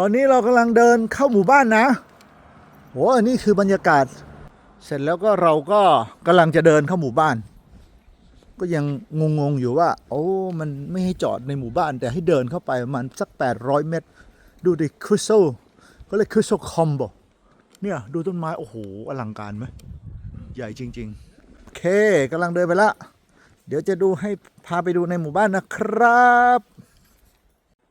ตอนนี้เรากำลังเดินเข้าหมู่บ้านนะโหอันนี้คือบรรยากาศ เสร็จแล้วก็เราก็กำลังจะเดินเข้าหมู่บ้าน ก็ยังงงๆอยู่ว่า โอ้ มันไม่ให้จอดในหมู่บ้าน แต่ให้เดินเข้าไปประมาณสัก 800 เมตร ดูดิคริสโซก็เลยคริสโซคอมบเนี่ยดูต้นไม้ โอ้โห อลังการไหมใหญ่จริง ๆ โอเคกำลังเดินไปละ เดี๋ยวจะดูให้พาไปดูในหมู่บ้านนะครับ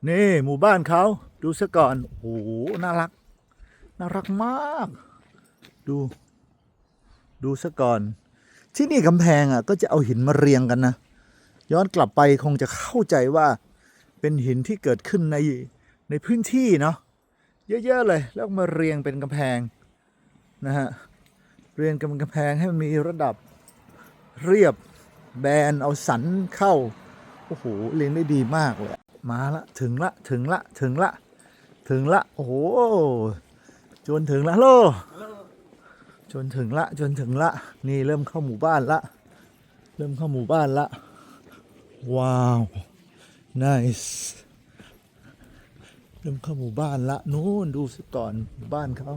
นี่หมู่บ้านเขา ดูซะก่อน โอ้โห น่ารัก น่ารักมาก ดู ดูซะก่อน ที่นี่กำแพงอะ ก็จะเอาหินมาเรียงกันนะ ย้อนกลับไปคงจะเข้าใจว่าเป็นหินที่เกิดขึ้นในในพื้นที่เนาะ เยอะ ๆ เลย แล้วมาเรียงเป็นกำแพงนะฮะ เรียงกันเป็นกำแพงให้มันมีระดับเรียบแบนเอาสันเข้า โอ้โหเรียงได้ดีมากเลย มาละ ถึงละ ถึงละ ถึงละ ถึงละ โอ้โห จนถึงละโลจนถึงละจนถึงละ นี่เริ่มเข้าหมู่บ้านละ เริ่มเข้าหมู่บ้านละ ว้าว nice เริ่มเข้าหมู่บ้านละนู้นดูสิก่อนหมู่บ้านเขา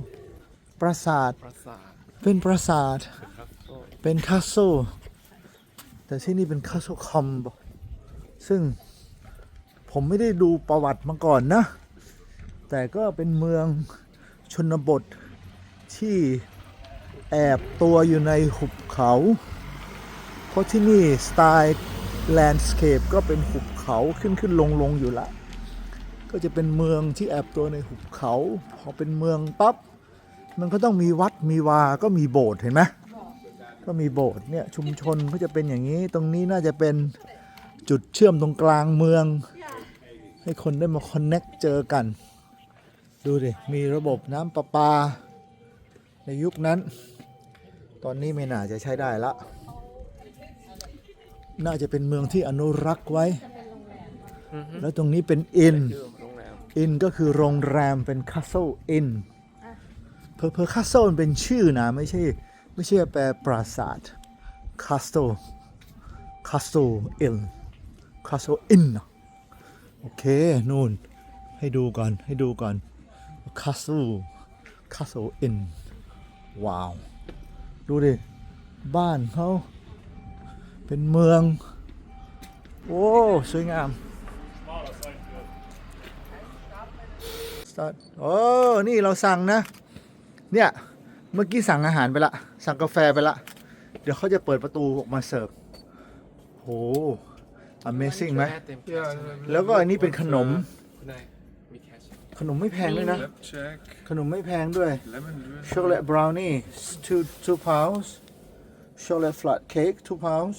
ปราสาท ปราสาท เป็นปราสาทครับก็เป็นคาสโซแต่ที่นี่เป็นคาสโซคอมบซึ่งผมไม่ได้ดูประวัติมาก่อนนะ แต่ก็เป็นเมืองชนบทที่แอบตัวอยู่ในหุบเขา เพราะที่นี่สไตล์แลนด์สเคปก็เป็นหุบเขาขึ้นขึ้นลงลงอยู่ละ ก็จะเป็นเมืองที่แอบตัวในหุบเขา พอเป็นเมืองปั๊บมันก็ต้องมีวัดมีวา ก็มีโบสถ์เห็นไหมก็มีโบสถ์เนี่ยชุมชนก็จะเป็นอย่างนี้ ตรงนี้น่าจะเป็นจุดเชื่อมตรงกลางเมือง ให้คนได้มาคอนเน็กเจอกัน ดูดิ มีระบบน้ำประปา ในยุคนั้น ตอนนี้ไม่น่าจะใช้ได้ละ น่าจะเป็นเมืองที่อนุรักษ์ไว้ แล้วตรงนี้เป็นอินคือโรงแรมอินก็คือโรงแรมเป็น Castle Inn เพอเพอ Castle มันเป็นชื่อนะ ไม่ใช่ ไม่ใช่แปลปราสาท Castle Castle Inn Castle Inn นะโอเค นู่นให้ดูก่อน ให้ดูก่อน Castle Castle Inn ว้าว ดูดิ บ้านเขาเป็นเมือง โอ้ สวยงาม Start โอ้นี่เราสั่งนะ เนี่ย เมื่อกี้สั่งอาหารไปละ สั่งกาแฟไปละ เดี๋ยวเขาจะเปิดประตูออกมาเสิร์ฟโห Amazing ไหมเต็มแล้วก็อันนี้เป็นขนม ขนมไม่แพงด้วยนะ check, ขนมไม่แพงด้วย lemon drip. chocolate brownie two two pounds chocolate flat cake two pounds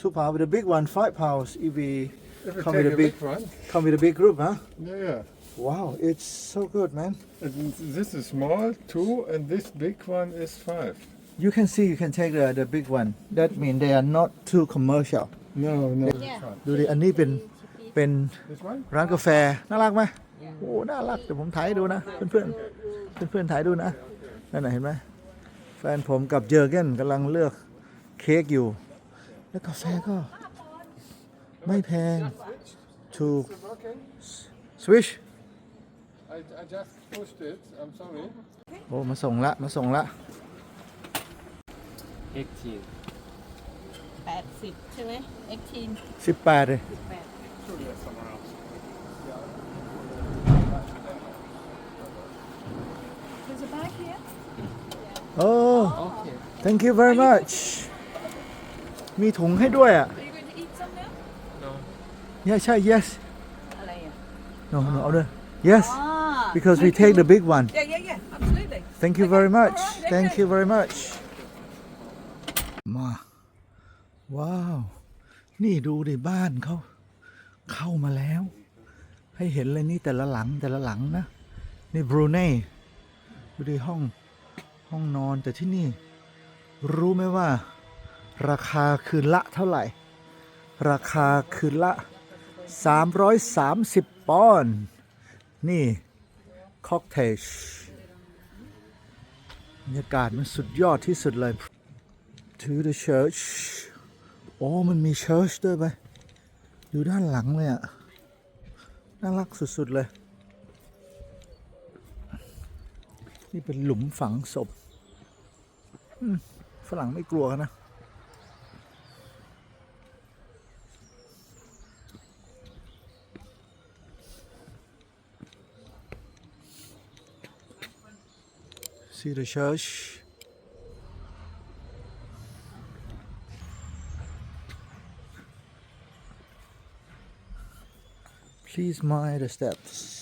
two pounds with a big one five pounds if we If we Come take with a a big- big one, come with a big group huh yeah, yeah. wow it's so good man And this is small, two, and this big one is five. you can see you can take the the big one that mean they are not too commercial No, no, Yeah. this one. ดูดิอันนี้เป็นเป็น This one? ร้านกาแฟน่ารักไหม โอ้น่ารักเดี๋ยวผมถ่ายดูนะ เพื่อนเพื่อนเพื่อนเพื่อนถ่ายดูนะนั่นนเห็นไหมแฟนผมกับเจอเกนกำลังเลือกเค้กอยู่ แล้วกาแฟก็ ไม่แพงถูกสวิชโอ้ มาส่งละ มาส่งละ 18 80 ใช่ไหม18 18เลย 18 There's a bag here โอ้โอเค thank you very much มีถุงให้ด้วยอะ Are you going to eat some now โน yeah ใช่ yes อะไรอะ no no เอาด้วย yes อ่า because we take the big one yeah yeah yeah absolutely Thank you very much. Alright, Thank okay. you very much. มา ว้าว นี่ดูดิบ้านเขา เข้ามาแล้ว ให้เห็นเลยนี่แต่ละหลังแต่ละหลังนะ นี่บรูเน่ ดูดิห้องห้องนอนแต่ที่นี่ รู้ไหมว่า ราคาคืนละเท่าไหร่ ราคาคืนละ 330 ปอนด์นี่ ค็อกเทลบรรยากาศมันสุดยอดที่สุดเลย to the church โอ้ มันมี church ด้วยไปอยู่ด้านหลังเลยอะน่ารักสุด ๆ เลย นี่เป็นหลุมฝังศพอืมฝรั่งไม่กลัวกันนะ See the church. Please mind the steps.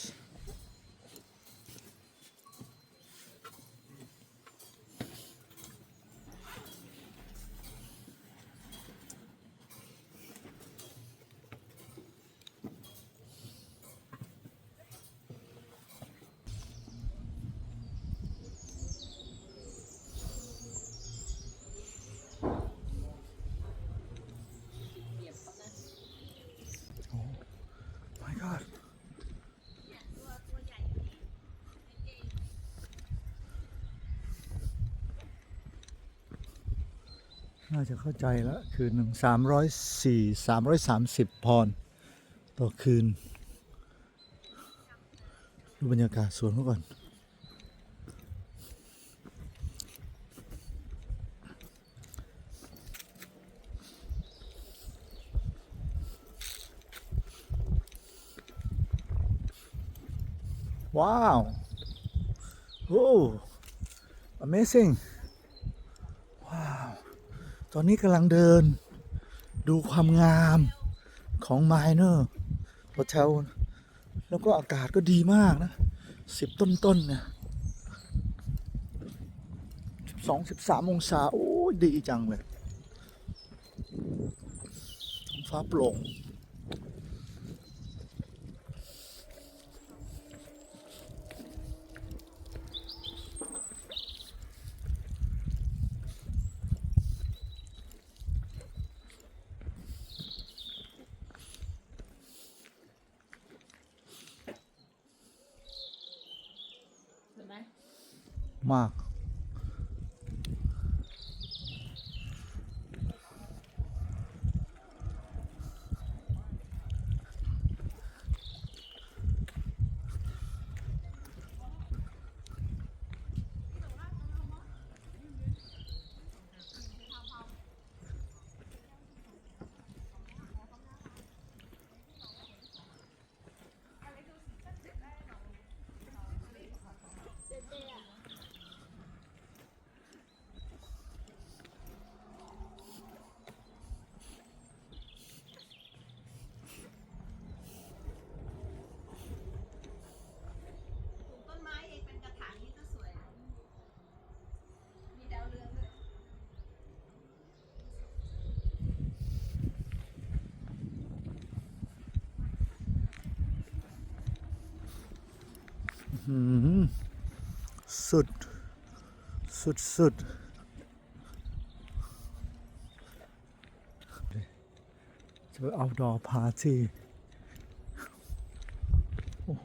น่าจะเข้าใจแล้วคืนหนึ่งสามร้อยสี่สามร้อยสามสิบพรต่อคืน ดูบรรยากาศสวนเขาก่อน ว้าว โอ้ amazing ตอนนี้กำลังเดิน ดูความงามของไมเนอร์โฮเทลแล้วก็อากาศก็ดีมากนะสิบต้นๆเนี่ยสิบสองสิบสามองศา โอ้ดีจังเลย ฟ้าโปร่ง มาก ปลูกต้นไม้เองเป็นกระถางนี่ก็สวยนะมีดาวเรืองด้วย อืม สุด สุดสุดจะเอาดอพาที่ โอ้โห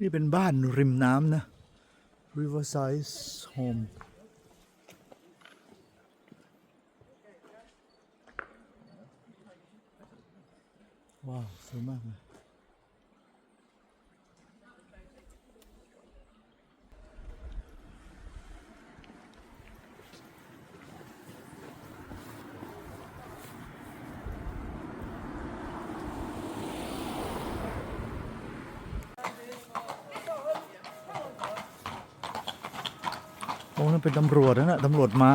นี่เป็นบ้านริมน้ำนะ Riverside Home ว้าว สวยมากเลย โอ้นั่นเป็นตำรวจนะน่ะตำรวจมา